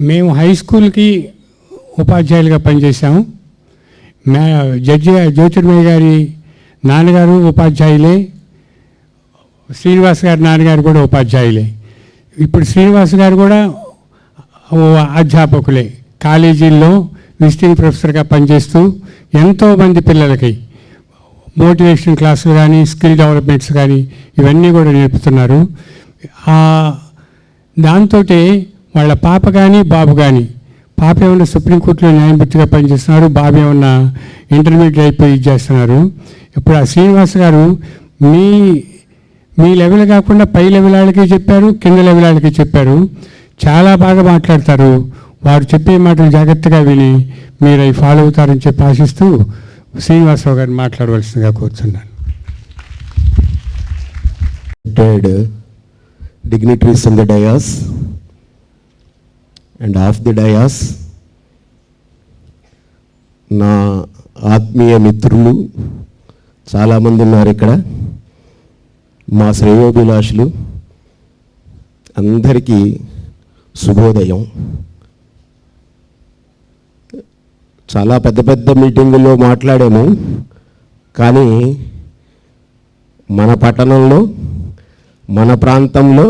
మేము హై స్కూల్కి ఉపాధ్యాయులుగా పనిచేశాము. మే జడ్జి జ్యోతిర్మయ్య గారి నాన్నగారు ఉపాధ్యాయులే శ్రీనివాస్ గారి నాన్నగారు కూడా ఉపాధ్యాయులే. ఇప్పుడు శ్రీనివాస్ గారు కూడా అధ్యాపకులే. కాలేజీల్లో విజిటింగ్ ప్రొఫెసర్గా పనిచేస్తూ ఎంతోమంది పిల్లలకి మోటివేషన్ క్లాసులు కానీ స్కిల్ డెవలప్మెంట్స్ కానీ ఇవన్నీ కూడా నేర్పుతున్నారు. దాంతో వాళ్ళ పాప కానీ బాబు కానీ పాప ఏమన్నా సుప్రీంకోర్టులో న్యాయమూర్తిగా పనిచేస్తున్నారు? బాబు ఏమన్నా ఇంటర్మీడియట్ అయిపోయి ఇది చేస్తున్నారు? ఇప్పుడు ఆ శ్రీనివాస్ గారు మీ మీ లెవెల్ కాకుండా పై లెవెల్ వాళ్ళకి చెప్పారు కింద లెవెల్ వాళ్ళకి చెప్పారు. చాలా బాగా మాట్లాడతారు. వారు చెప్పే మాటలు జాగ్రత్తగా విని మీరు అవి ఫాలో అవుతారని చెప్పి ఆశిస్తూ శ్రీనివాసరావు గారిని మాట్లాడవలసిందిగా కోరుతున్నాను dignitaries in the dais and off the dais నా ఆత్మీయ మిత్రులు చాలామంది ఉన్నారు ఇక్కడ. మా శ్రేయోభిలాషులు అందరికీ శుభోదయం. చాలా పెద్ద పెద్ద మీటింగుల్లో మాట్లాడాము కానీ మన పట్టణంలో మన ప్రాంతంలో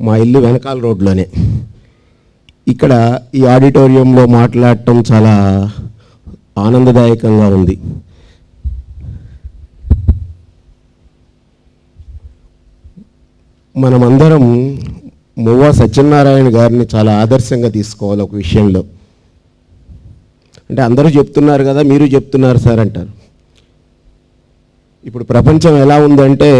మా ఇల్లు వెనకాల రోడ్లోనే. ఇక్కడ ఈ ఆడిటోరియంలో మాట్లాడటం చాలా ఆనందదాయకంగా ఉంది. మనమందరం మువ్వా సత్యనారాయణ గారిని చాలా ఆదర్శంగా తీసుకోవాలి ఒక విషయంలో. అంటే అందరూ చెప్తున్నారు కదా మీరు చెప్తున్నారు సార్ అంటారు. ఇప్పుడు ప్రపంచం ఎలా ఉందంటే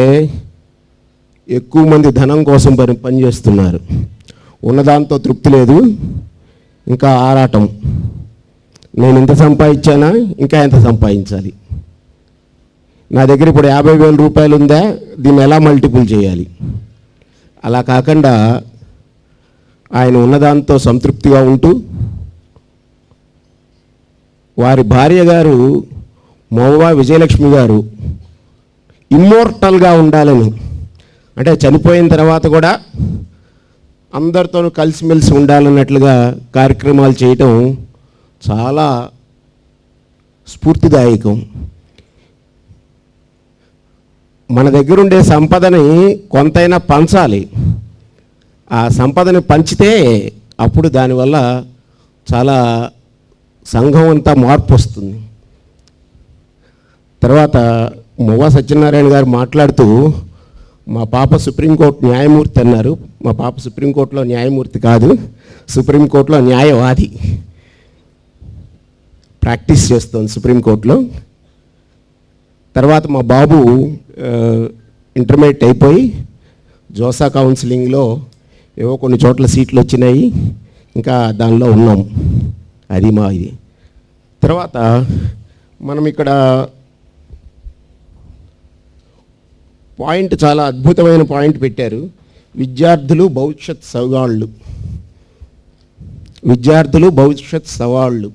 ఎక్కువ మంది ధనం కోసం పని పనిచేస్తున్నారు ఉన్నదాంతో తృప్తి లేదు. ఇంకా ఆరాటం. నేను ఎంత సంపాదించానా? ఇంకా ఎంత సంపాదించాలి? నా దగ్గర ఇప్పుడు యాభై వేల రూపాయలు ఉందా? దీన్ని ఎలా మల్టిపుల్ చేయాలి? అలా కాకుండా ఆయన ఉన్నదాంతో సంతృప్తిగా ఉంటూ వారి భార్య గారు మోవా విజయలక్ష్మి గారు ఇమ్మోర్టల్గా ఉండాలని. అంటే చనిపోయిన తర్వాత కూడా అందరితోనూ కలిసిమెలిసి ఉండాలన్నట్లుగా కార్యక్రమాలు చేయటం చాలా స్ఫూర్తిదాయకం. మన దగ్గర ఉండే సంపదని కొంతైనా పంచాలి. ఆ సంపదని పంచితే అప్పుడు దానివల్ల చాలా సంఘం అంతా మార్పు వస్తుంది తర్వాత మువ్వా సత్యనారాయణ గారు మాట్లాడుతూ మా పాప సుప్రీంకోర్టు న్యాయమూర్తి అన్నారు మా పాప సుప్రీంకోర్టులో న్యాయమూర్తి కాదు సుప్రీంకోర్టులో న్యాయవాది ప్రాక్టీస్ చేస్తుంది సుప్రీంకోర్టులో తర్వాత మా బాబు ఇంటర్మీడియట్ అయిపోయి జోసా కౌన్సిలింగ్లో ఏవో కొన్ని చోట్ల సీట్లు వచ్చినాయి ఇంకా దానిలో ఉన్నాం. అది మా ఇది. తర్వాత మనం ఇక్కడ పాయింట్ చాలా అద్భుతమైన పాయింట్ పెట్టారు. విద్యార్థులు భవిష్యత్ సవాళ్ళు. విద్యార్థులు భవిష్యత్ సవాళ్ళు.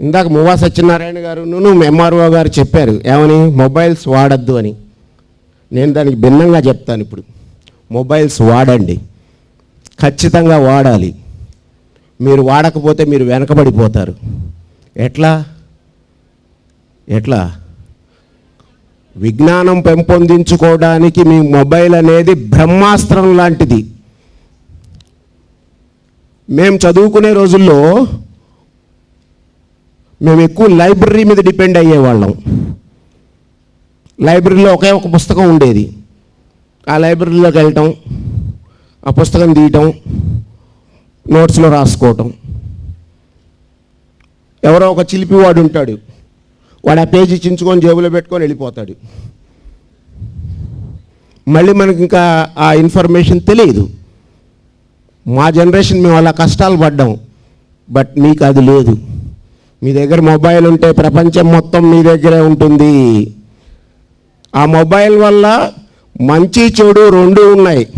ఇందాక మువా సత్యనారాయణ గారు ఎంఆర్ఓ గారు చెప్పారు ఏమని? మొబైల్స్ వాడద్దు అని. నేను దానికి భిన్నంగా చెప్తాను ఇప్పుడు. మొబైల్స్ వాడండి. ఖచ్చితంగా వాడాలి. మీరు వాడకపోతే మీరు వెనకబడిపోతారు. ఎట్లా? ఎట్లా? విజ్ఞానం పెంపొందించుకోవడానికి మీ మొబైల్ అనేది బ్రహ్మాస్త్రం లాంటిది. మేము చదువుకునే రోజుల్లో మేము ఎక్కువ లైబ్రరీ మీద డిపెండ్ అయ్యేవాళ్ళం. లైబ్రరీలో ఒకే ఒక పుస్తకం ఉండేది. ఆ లైబ్రరీలోకి వెళ్ళటం ఆ పుస్తకం తీయటం నోట్స్లో రాసుకోవటం. ఎవరో ఒక చిలిపివాడు ఉంటాడు. వాడు ఆ పేజీ చించుకొని జేబులో పెట్టుకొని వెళ్ళిపోతాడు. మళ్ళీ మనకి ఇంకా ఆ ఇన్ఫర్మేషన్ తెలియదు. మా జనరేషన్ మేము అలా కష్టాలు పడ్డాం. బట్ మీకు అది లేదు. మీ దగ్గర మొబైల్ ఉంటే ప్రపంచం మొత్తం మీ దగ్గరే ఉంటుంది. ఆ మొబైల్ వల్ల మంచి చెడు రెండు ఉన్నాయి.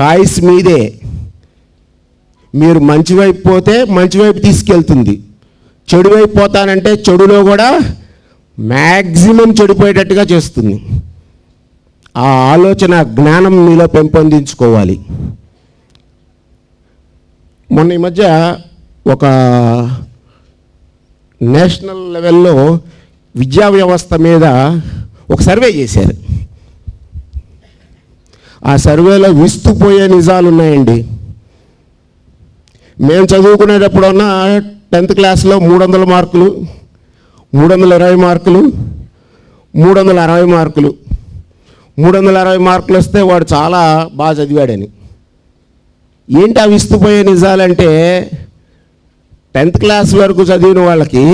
చాయిస్ మీదే. మీరు మంచి వైపు పోతే మంచి వైపు తీసుకెళ్తుంది. చెడు అయిపోతానంటే చెడులో కూడా మ్యాక్సిమం చెడిపోయేటట్టుగా చేస్తుంది. ఆ ఆలోచన జ్ఞానం మీలో పెంపొందించుకోవాలి. మొన్న ఈ మధ్య ఒక నేషనల్ లెవెల్లో విద్యా వ్యవస్థ మీద ఒక సర్వే చేశారు. ఆ సర్వేలో విస్తుపోయే నిజాలు ఉన్నాయండి మేము చదువుకునేటప్పుడన్నా టెన్త్ క్లాస్లో మూడు వందల మార్కులు మూడు వందల ఇరవై మార్కులు మూడు వందల అరవై మార్కులు. మూడు వందల అరవై మార్కులు వస్తే వాడు చాలా బాగా చదివాడని. ఏంటి అవి విస్తుపోయే నిజాలంటే టెన్త్ క్లాస్ వరకు చదివిన వాళ్ళకి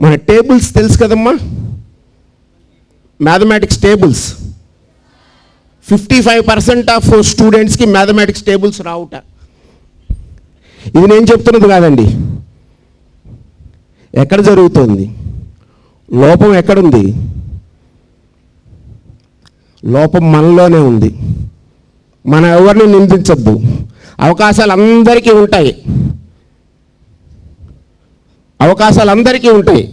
మన టేబుల్స్ తెలుసు కదమ్మా? Mathematics tables. Fifty five percent of స్టూడెంట్స్కి మ్యాథమెటిక్స్ టేబుల్స్ రావుట. ఇది నేను చెప్తున్నది కాదండి. ఎక్కడ జరుగుతుంది? లోపం ఎక్కడుంది? లోపం మనలోనే ఉంది. మన ఎవరిని నిందించద్దు. అవకాశాలు అందరికీ ఉంటాయి. అవకాశాలు అందరికీ ఉంటాయి.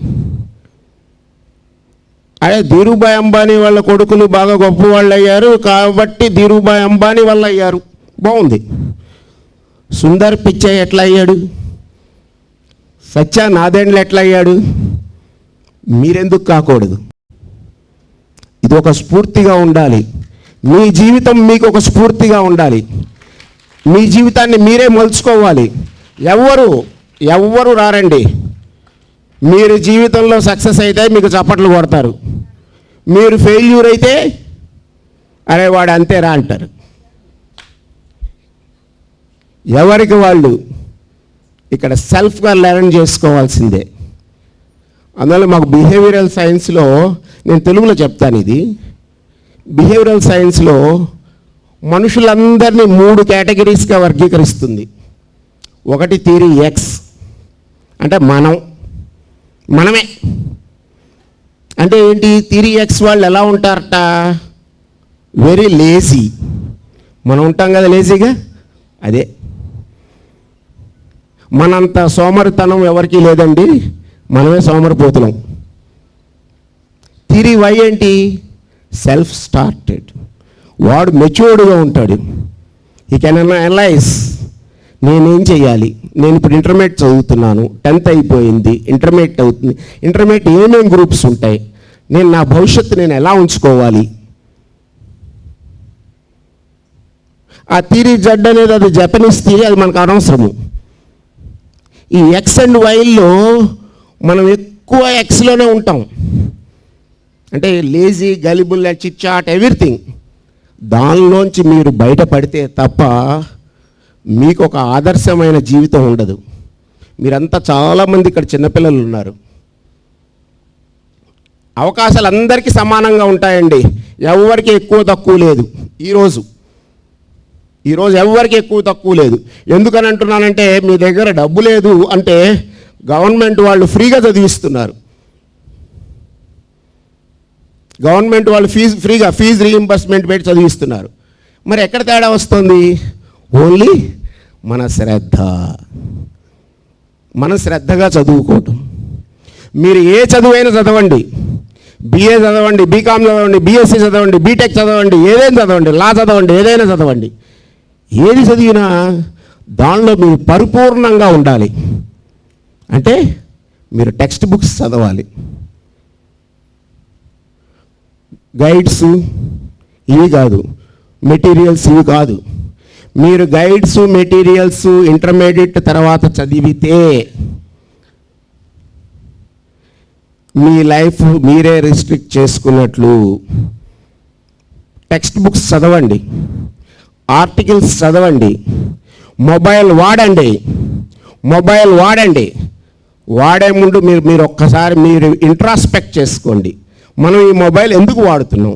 అదే ధీరుభాయ్ అంబానీ వాళ్ళ కొడుకులు బాగా గొప్ప వాళ్ళు అయ్యారు కాబట్టి ధీరుభాయ్ అంబానీ వాళ్ళు అయ్యారు బాగుంది. సుందర్ పిచ్చయ్య ఎట్లా అయ్యాడు సత్య నాదేండ్లు ఎట్లా అయ్యాడు మీరెందుకు కాకూడదు. ఇది ఒక స్ఫూర్తిగా ఉండాలి. మీ జీవితం మీకు ఒక స్ఫూర్తిగా ఉండాలి. మీ జీవితాన్ని మీరే మలుచుకోవాలి. ఎవ్వరు ఎవ్వరు రారండి. మీరు జీవితంలో సక్సెస్ అయితే మీకు చప్పట్లు కొడతారు. మీరు ఫెయిల్యూర్ అయితే అరే వాడు అంతేరా అంటారు. ఎవరికి వాళ్ళు? ఇక్కడ సెల్ఫ్గా లెర్న్ చేసుకోవాల్సిందే. అందువల్ల మాకు బిహేవియరల్ సైన్స్లో నేను తెలుగులో చెప్తాను ఇది. బిహేవియరల్ సైన్స్లో మనుషులందరినీ మూడు కేటగిరీస్గా వర్గీకరిస్తుంది. ఒకటి థీరీ ఎక్స్ అంటే మనం. మనమే. అంటే ఏంటి? థీరీ ఎక్స్ వాళ్ళు ఎలా ఉంటారట? వెరీ లేజీ మనం ఉంటాం కదా లేజీగా అదే. మనంత సోమరితనం ఎవరికీ లేదండి. మనమే సోమరిపోతున్నాం. తిరిగి వై ఏంటి? సెల్ఫ్ స్టార్టెడ్ వాడు మెచ్యూర్డ్గా ఉంటాడు. ఈ కెన్ అనలైజ్ నేనేం చేయాలి నేను ఇప్పుడు ఇంటర్మీడియట్ చదువుతున్నాను. టెన్త్ అయిపోయింది. ఇంటర్మీడియట్ అవుతుంది. ఇంటర్మీడియట్ ఏమేమి గ్రూప్స్ ఉంటాయి? నేను నా భవిష్యత్తు నేను ఎలా ఉంచుకోవాలి? ఆ థీరీ జడ్ అనేది అది జపనీస్ థీరీ అది మనకు అనవసరము. ఈ ఎక్స్ అండ్ వైల్లో మనం ఎక్కువ ఎక్స్లోనే ఉంటాం. అంటే లేజీ గలిబుల్ చిట్చాట్ ఎవ్రీథింగ్ దానిలోంచి మీరు బయటపడితే తప్ప మీకు ఒక ఆదర్శమైన జీవితం ఉండదు. మీరంతా చాలామంది ఇక్కడ చిన్నపిల్లలు ఉన్నారు. అవకాశాలు అందరికీ సమానంగా ఉంటాయండి. ఎవరికి ఎక్కువ తక్కువ లేదు. ఈరోజు ఈరోజు ఎవరికి ఎక్కువ తక్కువ లేదు. ఎందుకని అంటున్నానంటే మీ దగ్గర డబ్బు లేదు అంటే గవర్నమెంట్ వాళ్ళు ఫ్రీగా చదివిస్తున్నారు. గవర్నమెంట్ వాళ్ళు ఫీజు ఫ్రీగా ఫీజు రీఇంబర్స్మెంట్ పెట్టి చదివిస్తున్నారు. మరి ఎక్కడ తేడా వస్తుంది? ఓన్లీ మన శ్రద్ధ. మన శ్రద్ధగా చదువుకోవటం. మీరు ఏ చదువైనా చదవండి. బీఏ చదవండి బీకామ్ చదవండి బీఎస్సీ చదవండి బీటెక్ చదవండి ఏదైనా చదవండి లా చదవండి ఏదైనా చదవండి. ఏది చదివినా దానిలో మీరు పరిపూర్ణంగా ఉండాలి. అంటే మీరు టెక్స్ట్ బుక్స్ చదవాలి. గైడ్స్ ఇవి కాదు. మెటీరియల్స్ ఇవి కాదు. మీరు గైడ్స్ మెటీరియల్స్ ఇంటర్మీడియట్ తర్వాత చదివితే మీ లైఫ్ మీరే రిస్ట్రిక్ట్ చేసుకున్నట్లు టెక్స్ట్ బుక్స్ చదవండి. ఆర్టికల్స్ చదవండి మొబైల్ వాడండి మొబైల్ వాడండి. వాడే ముందు మీరు మీరు ఒక్కసారి మీరు ఇంట్రాస్పెక్ట్ చేసుకోండి. మనం ఈ మొబైల్ ఎందుకు వాడుతున్నాం?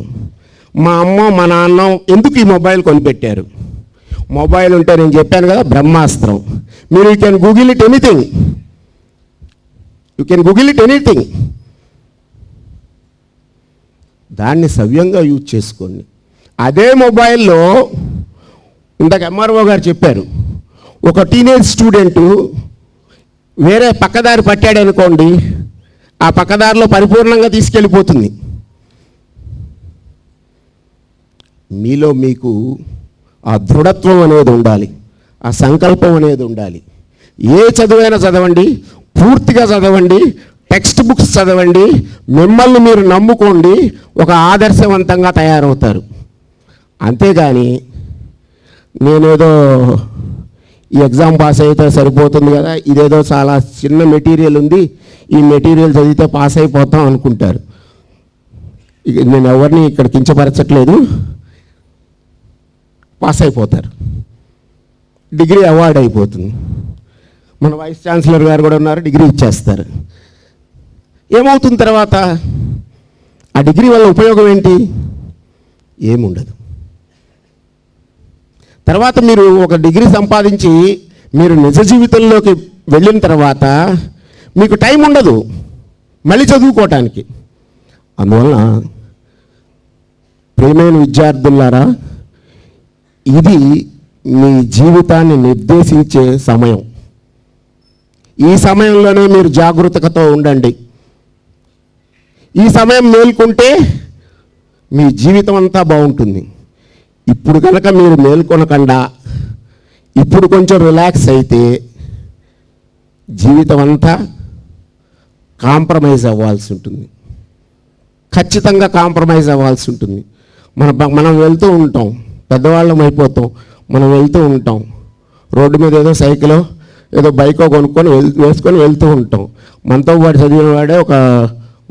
మా అమ్మ మా నాన్న ఎందుకు ఈ మొబైల్ కొనిపెట్టారు? మొబైల్ ఉంటే నేను చెప్పాను కదా బ్రహ్మాస్త్రం. మీరు you can Google it anything you can Google it anything దాన్ని సవ్యంగా యూజ్ చేసుకోండి. అదే మొబైల్లో ఇందాక ఎంఆర్ఓ గారు చెప్పారు ఒక టీనేజ్ స్టూడెంటు వేరే పక్కదారి పట్టాడు అనుకోండి ఆ పక్కదారిలో పరిపూర్ణంగా తీసుకెళ్ళిపోతుంది. మీలో మీకు ఆ దృఢత్వం అనేది ఉండాలి ఆ సంకల్పం అనేది ఉండాలి. ఏ చదువైనా చదవండి పూర్తిగా చదవండి టెక్స్ట్ బుక్స్ చదవండి మిమ్మల్ని మీరు నమ్ముకోండి ఒక ఆదర్శవంతంగా తయారవుతారు. అంతేగాని నేనేదో ఈ ఎగ్జామ్ పాస్ అయితే సరిపోతుంది కదా ఇదేదో చాలా చిన్న మెటీరియల్ ఉంది ఈ మెటీరియల్ చదివితే పాస్ అయిపోతాం అనుకుంటారు. ఇక నేను ఎవరిని ఇక్కడ కించపరచట్లేదు. పాస్ అయిపోతారు. డిగ్రీ అవార్డ్ అయిపోతుంది. మన వైస్ ఛాన్సలర్ గారు కూడా ఉన్నారు డిగ్రీ ఇచ్చేస్తారు. ఏమవుతుంది తర్వాత? ఆ డిగ్రీ వల్ల ఉపయోగం ఏంటి? ఏముండదు. తర్వాత మీరు ఒక డిగ్రీ సంపాదించి మీరు నిజ జీవితంలోకి వెళ్ళిన తర్వాత మీకు టైం ఉండదు మళ్ళీ చదువుకోవటానికి. అందువలన ప్రియమైన విద్యార్థులారా ఇది మీ జీవితాన్ని నిర్దేశించే సమయం. ఈ సమయంలోనే మీరు జాగృతతో ఉండండి. ఈ సమయం మేల్కొంటే మీ జీవితం అంతా బాగుంటుంది. ఇప్పుడు కనుక మీరు మేల్కొనకుండా ఇప్పుడు కొంచెం రిలాక్స్ అయితే జీవితం అంతా కాంప్రమైజ్ అవ్వాల్సి ఉంటుంది. ఖచ్చితంగా కాంప్రమైజ్ అవ్వాల్సి ఉంటుంది. మన మనం వెళ్తూ ఉంటాం. పెద్దవాళ్ళం అయిపోతాం. మనం వెళ్తూ ఉంటాం. రోడ్డు మీద ఏదో సైకిలో ఏదో బైకో కొనుక్కొని వెల్ వేసుకొని వెళ్తూ ఉంటాం. మనతో వాడు చదివిన వాడే ఒక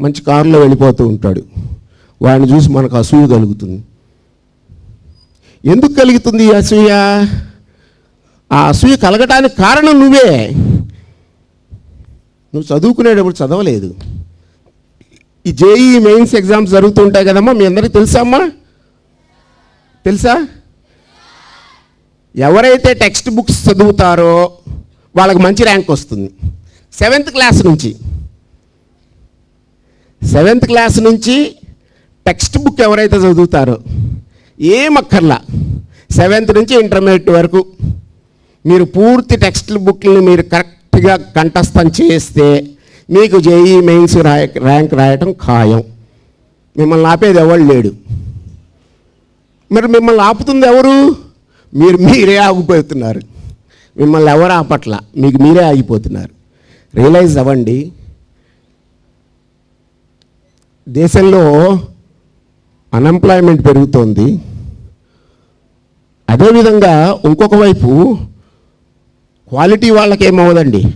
మంచి కారులో వెళ్ళిపోతూ ఉంటాడు. వాడిని చూసి మనకు అసూయ కలుగుతుంది. ఎందుకు కలుగుతుంది ఈ అసూయ? ఆ అసూయ కలగటానికి కారణం నువ్వే. నువ్వు చదువుకునేటప్పుడు చదవలేదు. ఈ జేఈ మెయిన్స్ ఎగ్జామ్స్ జరుగుతుంటాయి కదమ్మా మీ అందరికీ తెలుసా అమ్మా? తెలుసా? ఎవరైతే టెక్స్ట్ బుక్స్ చదువుతారో వాళ్ళకి మంచి ర్యాంక్ వస్తుంది. సెవెంత్ క్లాస్ నుంచి. సెవెంత్ క్లాస్ నుంచి టెక్స్ట్ బుక్ ఎవరైతే చదువుతారో ఏం సెవెంత్ నుంచి ఇంటర్మీడియట్ వరకు మీరు పూర్తి టెక్స్ట్ బుక్ని మీరు కరెక్ట్గా కంఠస్థం చేస్తే మీకు జేఈ మెయిన్స్ రాయ ర్యాంక్ రాయటం ఖాయం. మిమ్మల్ని ఆపేది ఎవరు లేడు. మరి మిమ్మల్ని ఆపుతుంది ఎవరు? మీరు మీరే ఆగిపోతున్నారు. మిమ్మల్ని ఎవరు ఆపట్ల? మీకు మీరే ఆగిపోతున్నారు. రియలైజ్ అవ్వండి. దేశంలో అన్ఎంప్లాయ్మెంట్ పెరుగుతోంది. అదేవిధంగా ఇంకొక వైపు క్వాలిటీ వాళ్ళకి ఏమవ్వదండి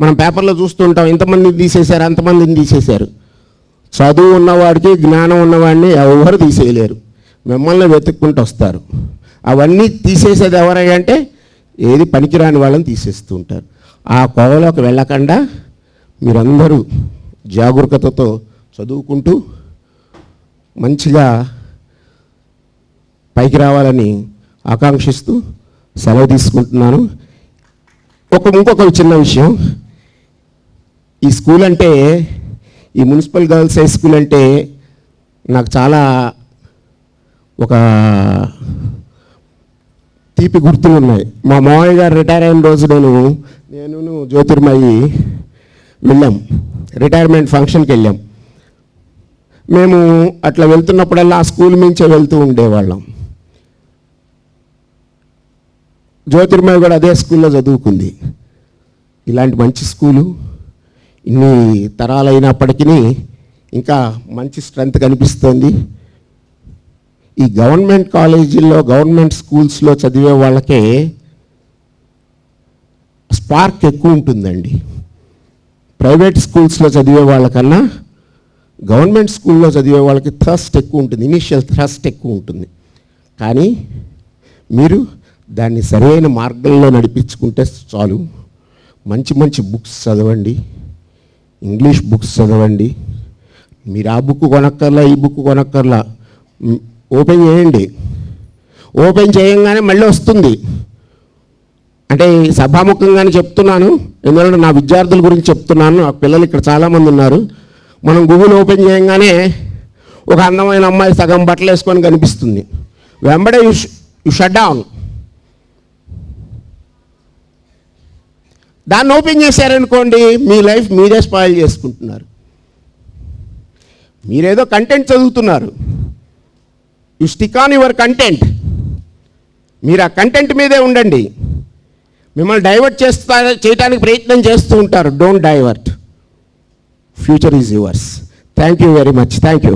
మనం పేపర్లో చూస్తుంటాం ఇంతమందిని తీసేశారు అంతమందిని తీసేశారు. చదువు ఉన్నవాడికి జ్ఞానం ఉన్నవాడిని ఎవరు తీసేయలేరు. మిమ్మల్ని వెతుక్కుంటూ వస్తారు. అవన్నీ తీసేసేది ఎవరంటే అంటే ఏది పనికిరాని వాళ్ళని తీసేస్తూ ఉంటారు. ఆ కోవలోకి వెళ్ళకుండా మీరందరూ జాగరూకతతో చదువుకుంటూ మంచిగా పైకి రావాలని ఆకాంక్షిస్తూ సెలవు తీసుకుంటున్నాను. ఒక ఇంకొక చిన్న విషయం. ఈ స్కూల్ అంటే ఈ మున్సిపల్ గర్ల్స్ హై స్కూల్ అంటే నాకు చాలా ఒక తీపి గుర్తులు ఉన్నాయి. మా మామయ్య గారు రిటైర్ అయిన రోజు నేను నేను జ్యోతిర్మయి వెళ్ళాం. రిటైర్మెంట్ ఫంక్షన్కి వెళ్ళాం. మేము అట్లా వెళ్తున్నప్పుడల్లా ఆ స్కూల్ నుంచే వెళ్తూ ఉండేవాళ్ళం. జ్యోతిర్మయ కూడా అదే స్కూల్లో చదువుకుంది. ఇలాంటి మంచి స్కూలు ఇన్ని తరాలైనప్పటికీ ఇంకా మంచి స్ట్రెంత్ కనిపిస్తోంది. ఈ గవర్నమెంట్ కాలేజీల్లో గవర్నమెంట్ స్కూల్స్లో చదివే వాళ్ళకే స్పార్క్ ఎక్కువ ఉంటుందండి. ప్రైవేట్ స్కూల్స్లో చదివే వాళ్ళకన్నా గవర్నమెంట్ స్కూల్లో చదివే వాళ్ళకి థ్రస్ట్ ఎక్కువ ఉంటుంది. ఇనీషియల్ థ్రస్ట్ ఎక్కువ ఉంటుంది. కానీ మీరు దాన్ని సరైన మార్గంలో నడిపించుకుంటే చాలు. మంచి మంచి బుక్స్ చదవండి. ఇంగ్లీష్ బుక్స్ చదవండి. మీరు ఆ బుక్ కొనక్కర్లా ఈ బుక్ కొనక్కర్లా. ఓపెన్ చేయండి. ఓపెన్ చేయంగానే మళ్ళీ వస్తుంది. అంటే ఈ సభాముఖంగానే చెప్తున్నాను. ఎందుకంటే నా విద్యార్థుల గురించి చెప్తున్నాను. నా పిల్లలు ఇక్కడ చాలామంది ఉన్నారు. మనం గూగుల్ ఓపెన్ చేయంగానే ఒక అందమైన అమ్మాయి సగం బట్టలు వేసుకొని కనిపిస్తుంది. వెంబడే యు షట్ డౌన్. దాన్ని ఓపెన్ చేశారనుకోండి మీ లైఫ్ మీరే స్పాయిల్ చేసుకుంటున్నారు. మీరేదో కంటెంట్ చదువుతున్నారు. You stick on your content. మీరు ఆ కంటెంట్ మీదే ఉండండి. మిమ్మల్ని డైవర్ట్ చేస్తా చేయడానికి ప్రయత్నం చేస్తూ ఉంటారు. Don't divert future is yours thank you very much thank you